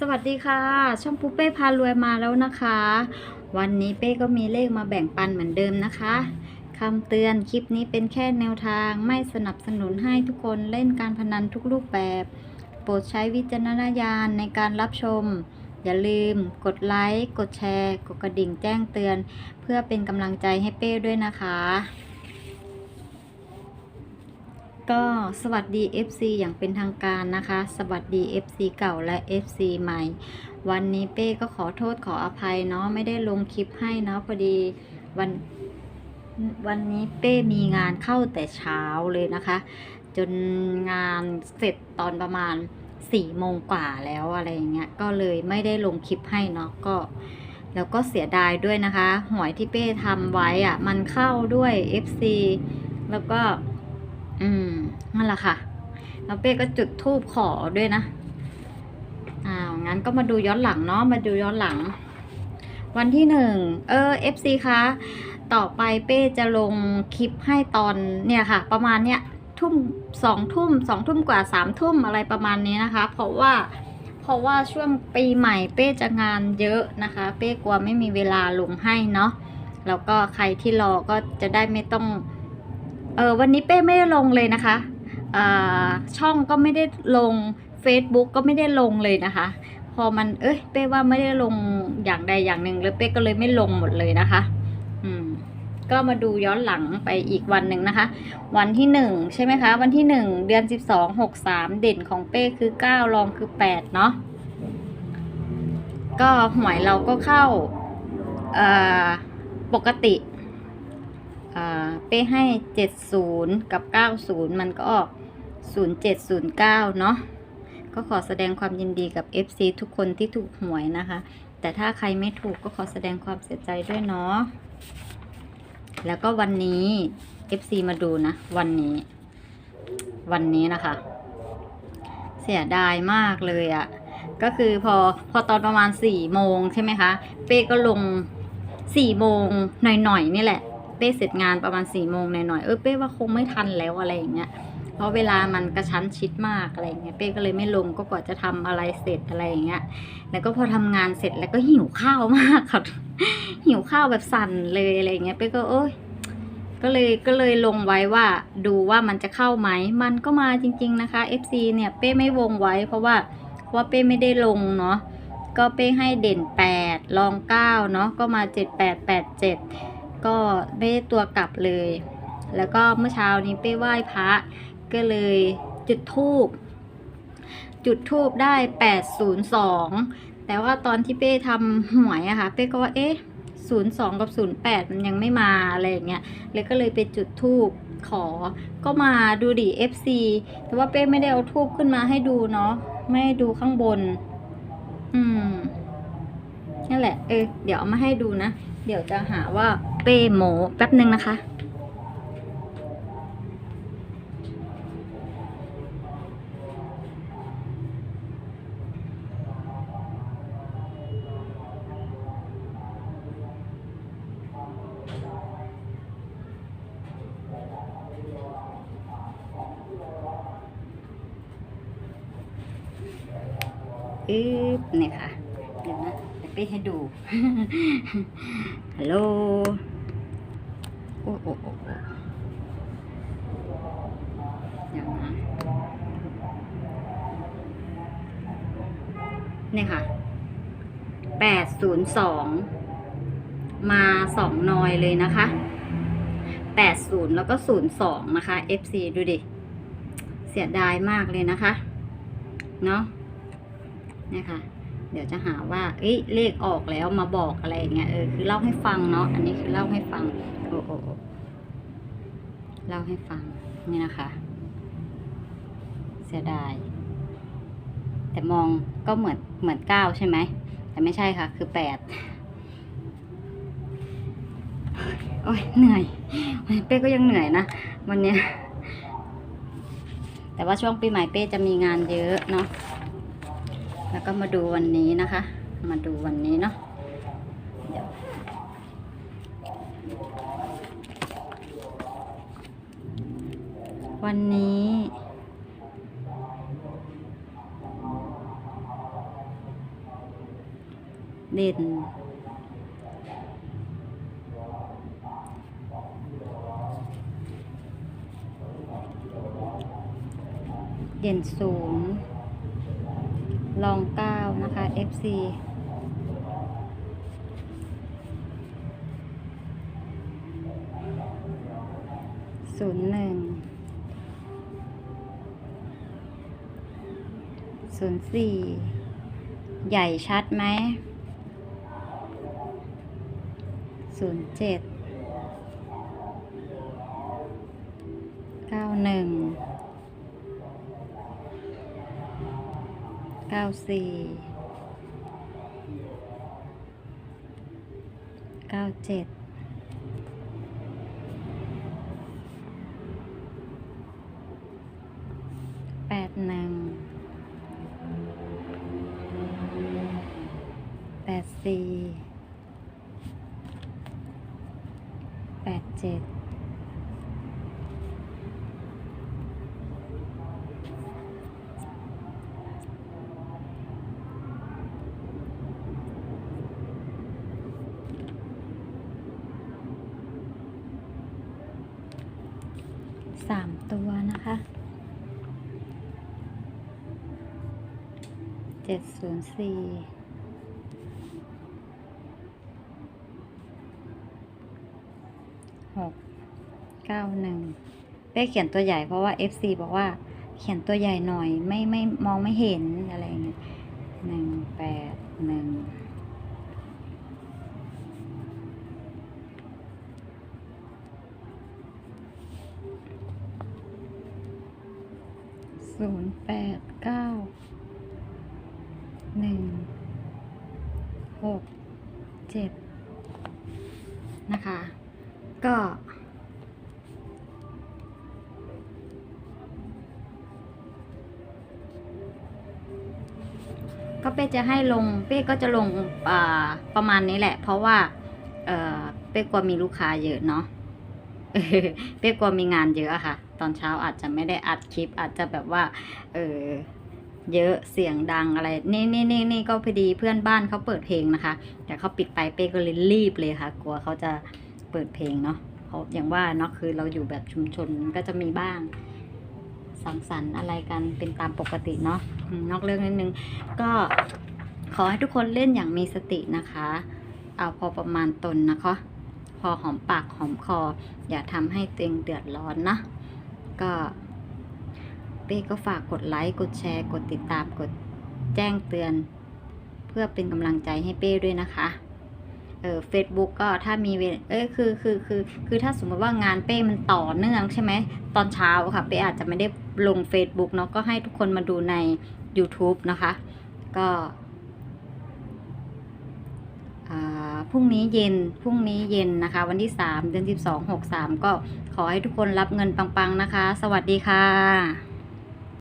สวัสดีค่ะ ช่องปุ๊เป้พารวยมาแล้วนะคะ วันนี้เป้ก็มีเลขมาแบ่งปันเหมือนเดิมนะคะคำเตือนคลิปนี้เป็นแค่แนวทางไม่สนับสนุนให้ทุกคนเล่นการพนันทุกรูปแบบ โปรดใช้วิจารณญาณในการรับชม อย่าลืม กดไลค์กดแชร์ กดกระดิ่งแจ้งเตือน เพื่อเป็นกำลังใจให้เป้ด้วยนะคะ ก็สวัสดี FC อย่างเป็นทางการนะคะ สวัสดี FC เก่าและ FC ใหม่ วันนี้เป้ก็ขอโทษขออภัยเนาะไม่ได้ลงคลิปให้เนาะพอดีวันวันนี้เป้มีงานเข้าแต่เช้าเลยนะคะ จนงานเสร็จตอนประมาณสี่โมงกว่าแล้วอะไรเงี้ยก็เลยไม่ได้ลงคลิปให้เนาะก็ แล้วก็เสียดายด้วยนะคะ หวยที่เป้ทำไว้อะมันเข้าด้วย FC แล้วก็ อืมนั่นแหละค่ะแล้วเป้ก็จุดทูบขอด้วยนะอ้าวงั้นก็มาดูย้อนหลังเนาะมาดูย้อนหลัง วันที่หนึ่งเออ FC คะต่อไปเป้จะลงคลิปให้ตอนเนี่ยค่ะ ประมาณเนี้ยทุ่มสองทุ่มสองทุ่มกว่าสามทุ่มอะไรประมาณนี้นะคะ เพราะว่าเพราะว่าช่วงปีใหม่เป้จะงานเยอะนะคะ เป้กลัวไม่มีเวลาลงให้เนาะแล้วก็ใครที่รอก็จะได้ไม่ต้อง เออวันนี้เป้ไม่ได้ลงเลยนะคะอ่าช่องก็ไม่ได้ลง Facebook ก็ไม่ได้ลงเลยนะคะ พอมันเอ้ยเป้ว่าไม่ได้ลงอย่างใดอย่างหนึ่งเลยเป้ก็เลยไม่ลงหมดเลยนะคะ อืมก็มาดูย้อนหลังไปอีกวันหนึ่งนะคะ วันที่หนึ่งใช่ไหมคะ วันที่หนึ่งเดือนสิบสองหกสามเด่นของเป้คือเก้ารองคือแปดเนาะก็หวยเราก็เข้าอ่อปกติ เป้ให้ 70 กับ 90 มันก็ออก 0709 เนาะก็ขอแสดงความยินดีกับ FC ทุกคนที่ถูกหวยนะคะ แต่ถ้าใครไม่ถูกก็ขอแสดงความเสียใจด้วยเนาะแล้วก็วันนี้ FC มาดูนะ วันนี้ วันนี้นะคะ เสียดายมากเลยอะ่ะ ก็คือพอพอตอนประมาณสี่โมงใช่ไหมคะ เป้ก็ลงสี่โมงหน่อยๆนี่แหละ เป้เสร็จงานประมาณสี่โมงหน่อยๆเออเป้ว่าคงไม่ทันแล้วอะไรอย่างเงี้ยเพราะเวลามันกระชั้นชิดมากอะไรอย่างเงี้ยเป้ก็เลยไม่ลงก็กว่าจะทำอะไรเสร็จอะไรอย่างเงี้ย แล้วก็พอทำงานเสร็จแล้วก็หิวข้าวมากค่ะหิวข้าวแบบสั่นเลยอะไรอย่างเงี้ยเป้ก็เอ้ยก็เลยก็เลยลงไว้ว่าดูว่ามันจะเข้าไหมมันก็มาจริง ๆนะคะ FC เนี่ยเป้ไม่วงไว้ เพราะว่าว่าเป้ไม่ได้ลงเนาะก็เป้ให้เด่น8รอง 9 เนาะก็มา 7 8 8 7 ก็ไม่ได้ตัวกลับเลย แล้วก็เมื่อเช้านี้เป้ไหว้พระก็เลยจุดทูบจุดทูบได้ 802 แต่ว่าตอนที่เป้ทำหวยอะค่ะเป้ก็ว่าเอ๊ะ02 กับ 08 มันยังไม่มาอะไรอย่างเงี้ยเลยก็เลยไปจุดทูบขอ ก็มาดูดิ FC แต่ว่าเป้ไม่ได้เอาทูบขึ้นมาให้ดูเนาะ ไม่ให้ดูข้างบน อืม นั่นแหละ เออ เดี๋ยวเอามาให้ดูนะ เดี๋ยวจะหาว่า เป้โมแป๊บหนึ่งนะคะอึ๊บเนี่ยค่ะ เดี๋ยวนะเดี๋ยวเป้ให้ดู ฮัลโหล โอ้โอ้โอ้โอ้เดี๋ยวนะเนี่ยค่ะแปดศูนย์สองมาสองนอยเลยนะคะแปดศูนย์แล้วก็ศูนย์สองนะคะ FC ดูดิ เสียดายมากเลยนะคะ เนาะเนี่ยค่ะ เดี๋ยวจะหาว่าเอ้ยเลขออกแล้วมาบอกอะไรอย่างเงี้ยเออคือเล่าให้ฟังเนาะอันนี้คือเล่าให้ฟังโอ้โอ้เล่าให้ฟังนี่นะคะ เสียดาย แต่มองก็เหมือนเหมือนเก้าใช่ไหมแต่ไม่ใช่ค่ะ คือแปดโอ้ยเหนื่อยเป้ก็ยังเหนื่อยนะวันนี้แต่ว่าช่วงปีใหม่เป้จะมีงานเยอะเนาะ แล้วก็มาดูวันนี้นะคะ มาดูวันนี้เนาะเดี๋ยววันนี้เด่นเด่นศูนย์ ลองเก้านะคะ FC ศูนย์หนึ่งศูนย์สี่ใหญ่ชัดไหมศูนย์เจ็ดเก้าหนึ่ง เก้าสี่เก้าเจ็ดแปดหนึ่งแปดสี่แปดเจ็ด สามตัวนะคะเจ็ดศูนย์สี่หกเก้าหนึ่งเป้เขียนตัวใหญ่เพราะว่า FC บอกว่าเขียนตัวใหญ่หน่อยไม่ไม่มองไม่เห็นอะไรเงี้ยหนึ่งแปดหนึ่ง ศูนย์แปดเก้าหนึ่งหกเจ็ดนะคะ ก็ ก็เป้จะให้ลง เป้ก็จะลงประมาณนี้แหละ เพราะว่าเออเป้กลัวมีลูกค้าเยอะเนาะ เป้กลัวมีงานเยอะค่ะ ตอนเช้าอาจจะไม่ได้อัดคลิป อาจจะแบบว่า เออเยอะเสียงดังอะไร นี่นี่นี่นี่ก็พอดีเพื่อนบ้านเขาเปิดเพลงนะคะ แต่เขาปิดไปเป้ก็เลยรีบเลยค่ะ กลัวเขาจะเปิดเพลงเนาะเพราะอย่างว่าเนาะคือเราอยู่แบบชุมชนก็จะมีบ้างสังสรรค์อะไรกันเป็นตามปกติเนาะนอกเรื่องนิดนึง ก็ขอให้ทุกคนเล่นอย่างมีสตินะคะ เอาพอประมาณตนนะคะ อหอมปากหอมคอ อย่าทำให้ตัวเองเดือดร้อนนะ ก็เป้ก็ฝากกดไลค์กดแชร์ กดติดตามกดแจ้งเตือน เพื่อเป็นกำลังใจให้เป้ด้วยนะคะเออเฟซบุ๊กก็ถ้ามีเวลเอ้ยคือคือคือคือถ้าสมมติว่างานเป้มันต่อเนื่องใช่ไหมตอนเช้าค่ะ เป้อาจจะไม่ได้ลง Facebook เนาะก็ให้ทุกคนมาดูใน YouTube นะคะ ก็อ่า พรุ่งนี้เย็นพรุ่งนี้เย็นนะคะ วันที่ 3 เดือน 12 63 ก็ขอให้ทุกคนรับเงินปังๆนะคะ สวัสดีค่ะ